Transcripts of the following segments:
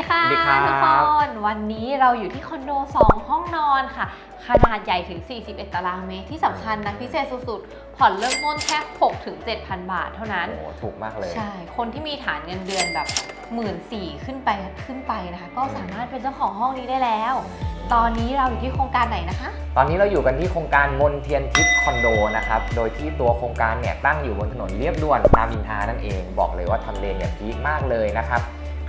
ดีค่ะสวัสดีครับ ทุกคนวันนี้เราอยู่ที่คอนโด 2 ห้องนอนค่ะ ขนาดใหญ่ถึง 41 ตารางเมตรที่สำคัญนะพิเศษสุดๆ ผ่อนเริ่มต้นแค่ 6 ถึง 7,000 บาทเท่านั้น โอ้ถูกมากเลย ใช่ คนที่มีฐานเงินเดือนแบบหมื่นสี่ขึ้นไปขึ้นไปนะคะ ก็สามารถเป็นเจ้าของห้องนี้ได้แล้ว ตอนนี้เราอยู่ที่โครงการไหนนะคะ ตอนนี้เราอยู่กันที่โครงการมนเทียนทิพย์คอนโดนะครับ โดยที่ตัวโครงการเนี่ยตั้งอยู่บนถนนเรียบด่วนรามอินทรานั่นเอง บอกเลยว่าทำเลเนี่ยพีคมากเลยนะครับ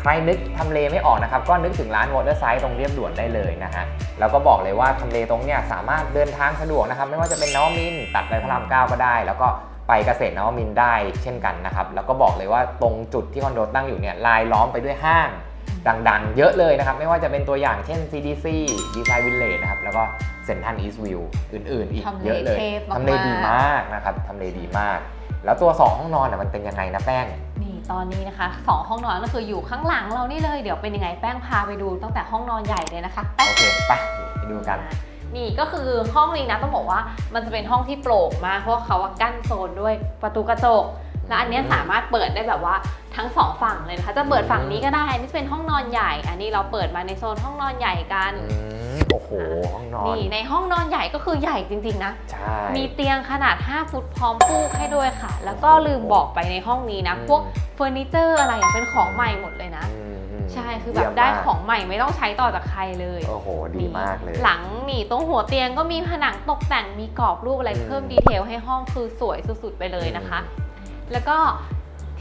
ใครนึกทำเลไม่ออกนะครับ ก็นึกถึงร้านวอเตอร์ไซด์ตรงเรียบด่วนได้เลยนะฮะแล้วก็บอกเลยว่าทำเลตรงเนี่ยสามารถเดินทางสะดวกนะครับ ไม่ว่าจะเป็นนวมินทร์ตัดไปพระรามเก้าก็ได้ แล้วก็ไปเกษตรนวมินทร์ได้เช่นกันนะครับ แล้วก็บอกเลยว่าตรงจุดที่คอนโดตั้งอยู่เนี่ยลายล้อมไปด้วยห้างดังๆ เยอะเลยนะครับ ไม่ว่าจะเป็นตัวอย่างเช่น CDC Design Village นะครับ แล้วก็เซ็นทรัลอีสต์วิวอื่นๆ อีกทำเลเยอะเลยเทพมากๆทำเลดีมากนะครับทำเลดีมาก แล้วตัว 2 ห้องนอนน่ะมันเป็นยังไงนะแป้ง นี่ ตอนนี้นะคะสองห้องนอนก็คืออยู่ข้างหลังเรานี่เลย เดี๋ยวเป็นยังไงแป้งพาไปดูตั้งแต่ห้องนอนใหญ่เลยนะคะไปโอเคไปไปดูกัน นี่ก็คือห้องนี้นะต้องบอกว่ามันจะเป็นห้องที่โปร่งมากเพราะว่าเขาว่ากั้นโซนด้วยประตูกระจก และอันเนี้ยสามารถเปิดได้แบบว่าทั้งสองฝั่งเลยนะคะ จะเปิดฝั่งนี้ก็ได้อันนี้จะเป็นห้องนอนใหญ่ อันนี้เราเปิดมาในโซนห้องนอนใหญ่กันอืมโอ้โห ห้องนอน นี่ในห้องนอนใหญ่ก็คือใหญ่จริงๆนะ ใช่ มีเตียงขนาด 5 ฟุตพร้อมฟูกให้ด้วยค่ะ แล้วก็ลืมบอกไปในห้องนี้นะ พวกเฟอร์นิเจอร์อะไรอะเป็นของใหม่หมดเลยนะอืมอืมใช่ คือแบบเยี่ยมได้มากของใหม่ไม่ต้องใช้ต่อจากใครเลย โอ้โห ดีมากเลย หลังนี่ตรงหัวเตียงก็มีผนังตกแต่ง มีกรอบรูปอะไรอืมเพิ่มดีเทลให้ห้องคือสวยสุดๆไปเลยนะคะ แล้วก็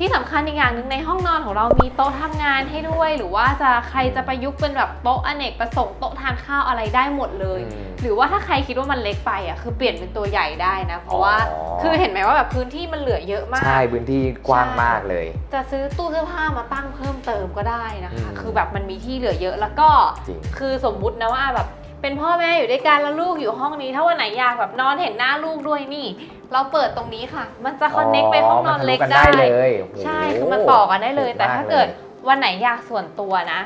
ที่สำคัญอีกอย่างหนึ่งในห้องนอนของเรามีโต๊ะทำงานให้ด้วย หรือว่าจะใครจะประยุกต์เป็นแบบโต๊ะอเนกประสงค์โต๊ะทานข้าวอะไรได้หมดเลยอืมหรือว่าถ้าใครคิดว่ามันเล็กไปอะคือเปลี่ยนเป็นตัวใหญ่ได้นะ เพราะว่าอ๋อคือเห็นไหมว่าแบบพื้นที่มันเหลือเยอะมาก ใช่พื้นที่กว้างมากเลย จะซื้อตู้เสื้อผ้ามาตั้งเพิ่มเติมก็ได้นะคะอืมคือแบบมันมีที่เหลือเยอะแล้วก็จริงคือสมมุตินะว่าแบบ เป็นพ่อแม่อยู่ด้วยกันแล้วลูกอยู่ห้องนี้ ถ้าวันไหนอยากแบบนอนเห็นหน้าลูกด้วยนี่ เราเปิดตรงนี้ค่ะ มันจะคอนเน็กไปห้องนอนเล็กมัทะได้เลยโโหใช่คือมันต่อกันได้เลยถูแต่มถ้าเกิดลยวันไหนอยากส่วนตัวนะ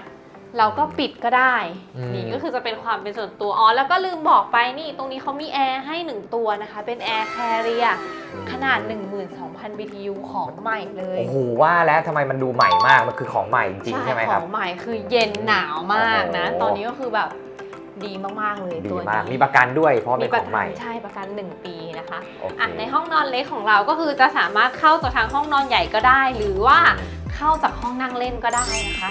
เราก็ปิดก็ได้อืมนี่ก็คือจะเป็นความเป็นส่วนตัวอ๋อแล้วก็ลืมบอกไปนี่ ตรงนี้เขามีแอร์ให้1ตัวนะคะ เป็นแอร์แคเรียขนาด 12,000 BTU ของใหม่เลย โอ้โหว่าแล้วทำไมมันดูใหม่มาก มันคือของใหม่จริงๆใช่ไหมขครัอบงใหม่คือเย็นหนาวมากนะโอ้โหตอนนี้ก็คือแบบ ดีมาก ๆ เลยดีตัวมาก นี้มีประกันด้วยเพราะเป็นปขระองกัใหม่ ใช่ประกัน 1 ปีนะคะโอเค อะในห้องนอนเล็กของเราก็คือจะสามารถเข้าจากทางห้องนอนใหญ่ก็ได้ หรือว่าเข้าจากห้องนั่งเล่นก็ได้นะคะ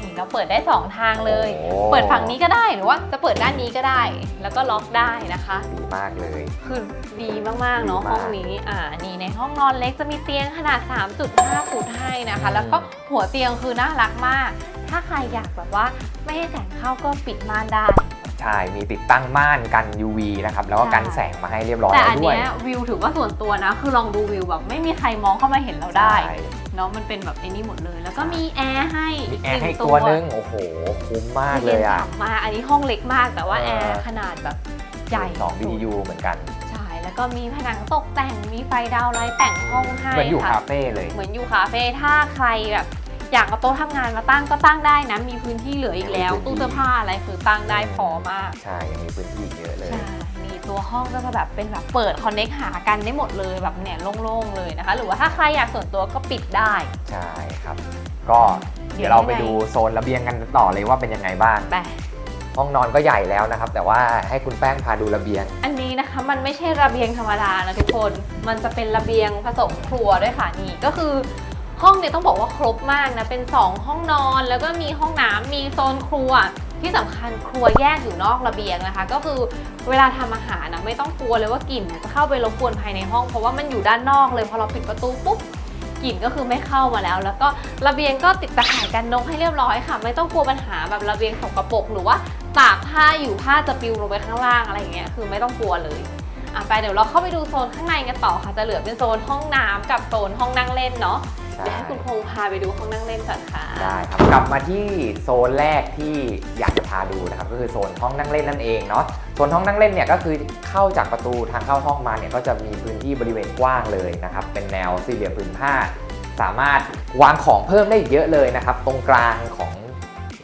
นี่เราเปิดได้2ทางเลย โอ้เปิดฝั่งนี้ก็ได้หรือว่าจะเปิดด้านนี้ก็ได้ แล้วก็ล็อกได้นะคะ ดีมากเลย คือดีมาก ๆ เนาะดีมากห้องนี้อ่านี่ในห้องนอนเล็กจะมีเตียงขนาด 3.5 ฟุตให้นะคะ แล้วก็หัวเตียงคือน่ารักมาก ถ้าใครอยากแบบว่าไม่ให้แสงเข้าก็ปิดม่านได้ ใช่ มีติดตั้งม่านกัน UV นะครับ แล้วก็กันใช่แสงมาให้เรียบร้อยแต่แล้วอันด้วยเนี้ยวิวถือว่าส่วนตัวนะ คือลองดูวิวแบบไม่มีใครมองเข้ามาเห็นเราได้ใช่เนาะมันเป็นแบบไอ้นี่หมดเลย แล้วก็มีแอร์ให้มีแอร์ให้นึ่งตัวนึง โอ้โห คุ้มมากเลยอะนฉ่ำมากอันนี้ห้องเล็กมากแต่ว่าเออ แอร์ขนาดแบบใหญ่สอง BTU เหมือนกัน ใช่แล้วก็มีผนังตกแต่งมีไฟดาวไลท์แต่งห้องให้เหมือนอยู่ค่ะ คาเฟ่เลย เหมือนอยู่คาเฟ่ถ้าใครแบบ อยากเอาโต๊ะทำงานมาตั้งก็ตั้งได้นะ มีพื้นที่เหลืออีกแล้วมีพื้นที่ตู้เสื้อผ้าอะไรคือตั้งได้พอมากใช่ยังมีพื้นที่อีกเยอะเลยใช่นี่ตัวห้องก็จะแบบเป็นแบบเปิดคอนเน็กหากันได้หมดเลยแบบเนี่ยโล่งๆเลยนะคะ หรือว่าถ้าใครอยากส่วนตัวก็ปิดได้ ใช่ครับ ก็เดี๋ยวเราไปดูโซนระเบียงกันต่อเลยว่าเป็นยังไงบ้างแต่ห้องนอนก็ใหญ่แล้วนะครับ แต่ว่าให้คุณแป้งพาดูระเบียง อันนี้นะคะมันไม่ใช่ระเบียงธรรมดานะทุกคน มันจะเป็นระเบียงผสมครัวด้วยค่ะนี่ก็คือ ห้องเนี่ยต้องบอกว่าครบมากนะ เป็น 2 ห้องนอนแล้วก็มีห้องน้ำมีโซนครัว ที่สำคัญครัวแยกอยู่นอกระเบียงนะคะ ก็คือเวลาทำอาหารนะไม่ต้องกลัวเลยว่ากลิ่นจะเข้าไปรบกวนภายในห้องเพราะว่ามันอยู่ด้านนอกเลยพอเราปิดประตูปุ๊บกลิ่นก็คือไม่เข้ามาแล้ว แล้วก็ระเบียงก็ติดตะข่ายกันนกให้เรียบร้อยค่ะ ไม่ต้องกลัวปัญหาแบบระเบียงสกปรกหรือว่าตากผ้าอยู่ผ้าจะปิวลงไปข้างล่างอะไรอย่างเงี้ยคือไม่ต้องกลัวเลย อะไปเดี๋ยวเราเข้าไปดูโซนข้างในกันต่อค่ะ จะเหลือเป็นโซนห้องน้ำกับโซนห้องนั่งเล่นเนาะใช่เดี๋ยวให้คุณพงษ์พาไปดูห้องนั่งเล่นก่อนค่ะ ได้ครับกลับมาที่โซนแรกที่อยากจะพาดูนะครับก็คือโซนห้องนั่งเล่นนั่นเองเนาะโซนห้องนั่งเล่นเนี่ยก็คือเข้าจากประตูทางเข้าห้องมาเนี่ยก็จะมีพื้นที่บริเวณกว้างเลยนะครับเป็นแนวสี่เหลี่ยมผืนผ้า สามารถวางของเพิ่มได้อีกเยอะเลยนะครับตรงกลางของ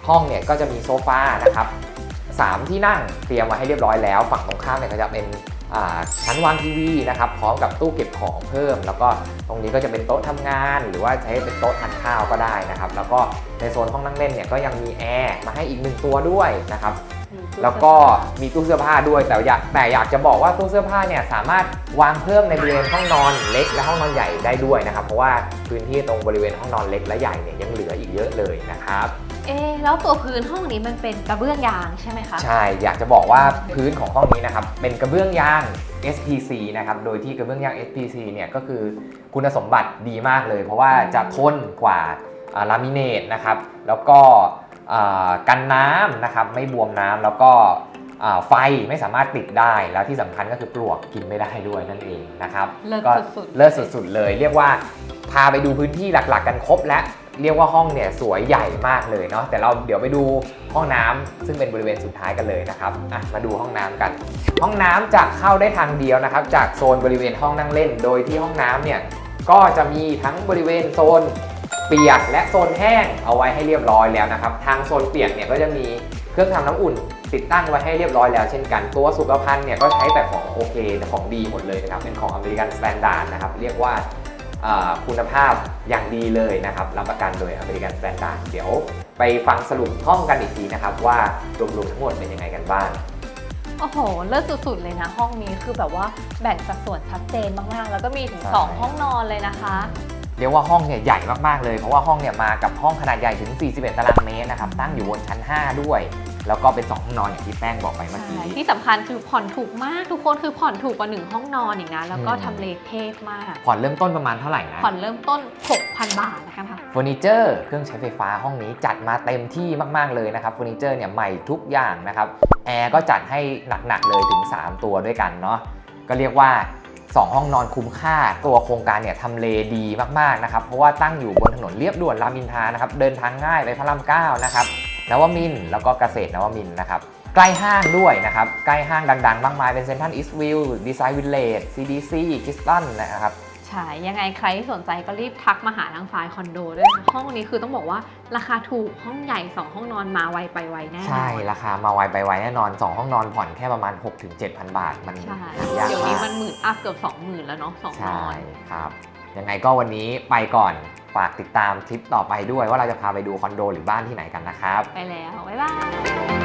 ห้องเนี่ยก็จะมีโซฟานะครับสามที่นั่งเตรียมไว้ให้เรียบร้อยแล้ว ฝั่งตรงข้ามเนี่ยก็จะเป็นอ่า ชั้นวางทีวีนะครับพร้อมกับตู้เก็บของเพิ่ม แล้วก็ตรงนี้ก็จะเป็นโต๊ะทำงาน หรือว่าใช้เป็นโต๊ะทานข้าวก็ได้นะครับ แล้วก็ในโซนห้องนั่งเล่นเนี่ยก็ยังมีแอร์มาให้อีกหนึ่งตัวด้วยนะครับแล้วก็มีตู้เสื้อผ้าด้วยแต่อยากแต่อยากจะบอกว่าตู้เสื้อผ้าเนี่ยสามารถวางเพิ่มในบริเวณห้องนอนเล็กและห้องนอนใหญ่ได้ด้วยนะครับ เพราะว่าพื้นที่ตรงบริเวณห้องนอนเล็กและใหญ่เนี่ยยังเหลืออีกเยอะเลยนะครับ เอ๊ะแล้วตัวพื้นห้องนี้มันเป็นกระเบื้องยางใช่ไหมคะ ใช่ อยากจะบอกว่าพื้นของห้องนี้นะครับ เป็นกระเบื้องยาง SPC นะครับ โดยที่กระเบื้องยาง SPC เนี่ยก็คือคุณสมบัติดีมากเลย เพราะว่าจะทนกว่าลามิเนตนะครับ แล้วก็อ่ากันน้ำนะครับ ไม่บวมน้ำแล้วก็อ่าไฟไม่สามารถติดได้ แล้วที่สำคัญก็คือปลวกกินไม่ได้ด้วยนั่นเองนะครับ เลิศก็สุดๆ เลิศสุดๆ เลย เรียกว่าพาไปดูพื้นที่หลัก ๆ กันครบและ เรียกว่าห้องเนี่ยสวยใหญ่มากเลยเนาะแต่เราเดี๋ยวไปดูห้องน้ำซึ่งเป็นบริเวณสุดท้ายกันเลยนะครับอะมาดูห้องน้ำกัน ห้องน้ำจะเข้าได้ทางเดียวนะครับ จากโซนบริเวณห้องนั่งเล่น โดยที่ห้องน้ำเนี่ยก็จะมีทั้งบริเวณโซนเปียกและโซนแห้งเอาไว้ให้เรียบร้อยแล้วนะครับ ทางโซนเปียกเนี่ยก็จะมีเครื่องทำน้ำอุ่น ติดตั้งไว้ให้เรียบร้อยแล้วเช่นกัน ตัวสุขภัณฑ์เนี่ยก็ใช้แต่ของโอเคของดีหมดเลยนะครับ เป็นของอเมริกันสแตนดาร์ดนะครับ เรียกว่า คุณภาพอย่างดีเลยนะครับ รับประกันโดยอเมริกันสแตนดาร์ดเดี๋ยวไปฟังสรุปห้องกันอีกทีนะครับ ว่ารวมๆทั้งหมดเป็นยังไงกันบ้างโอ้โห เลิศสุดๆ เลยนะ ห้องนี้คือแบบว่าแบ่งสัดส่วนชัดเจนมากๆ แล้วก็มีถึงใช่2ห้องนอนเลยนะคะเรียกว่าห้องเนี่ยใหญ่มากๆเลย เพราะว่าห้องเนี่ยมากับห้องขนาดใหญ่ถึง 41 ตารางเมตรนะครับ ตั้งอยู่บนชั้น 5 ด้วย แล้วก็เป็น2ห้องนอนอย่างที่แป้งบอกไปเมื่อกี้ใช่ที่สำคัญคือผ่อนถูกมากทุกคนคือผ่อนถูกกว่าหนึ่งห้องนอนอีกนะ แล้วก็อืม ทำเลเทพมาก ผ่อนเริ่มต้นประมาณเท่าไหร่นะผ่อนเริ่มต้น 6,000 บาทนะคะเฟอร์นิเจอร์เครื่องใช้ไฟฟ้าห้องนี้จัดมาเต็มที่มาก ๆ เลยนะครับเฟอร์นิเจอร์เนี่ยใหม่ทุกอย่างนะครับแอร์ก็จัดให้หนัก ๆ เลยถึง 3 ตัวด้วยกันเนาะก็เรียกว่า 2 ห้องนอนคุ้มค่า ตัวโครงการเนี่ยทำเลดีมาก ๆ นะครับ เพราะว่าตั้งอยู่บนถนนเรียบด่วนรามอินทรานะครับเดินทางง่ายไปพระรามเก้านะครับ นวมินทร์แล้วก็เกษตรนวมินทร์นะครับใกล้ห้างด้วยนะครับ ใกล้ห้างดัง ๆ มากมายเป็นเซ็นทรัลอีสต์วิวดีไซน์วิลเลจ CDC คิสตันนะครับใช่ ยังไงใครที่สนใจก็รีบทักมาหาทางฝ่ายคอนโดด้วยนะห้องนี้คือต้องบอกว่าราคาถูกห้องใหญ่ 2 ห้องนอนมาไวไปไวแน่นอนใช่ ราคามาไวไปไวแน่นอน 2 ห้องนอนผ่อนแค่ประมาณ 6-7,000 บาท มันใช่ยากเดี๋ยวนี้มามักนหมื่นอัพเกือบสองหมื่นแล้วเนาะสองนใช่อนครับ ยังไงก็วันนี้ไปก่อน ฝากติดตามทริปต่อไปด้วยว่าเราจะพาไปดูคอนโดหรือบ้านที่ไหนกันนะครับ ไปแล้ว บ๊ายบาย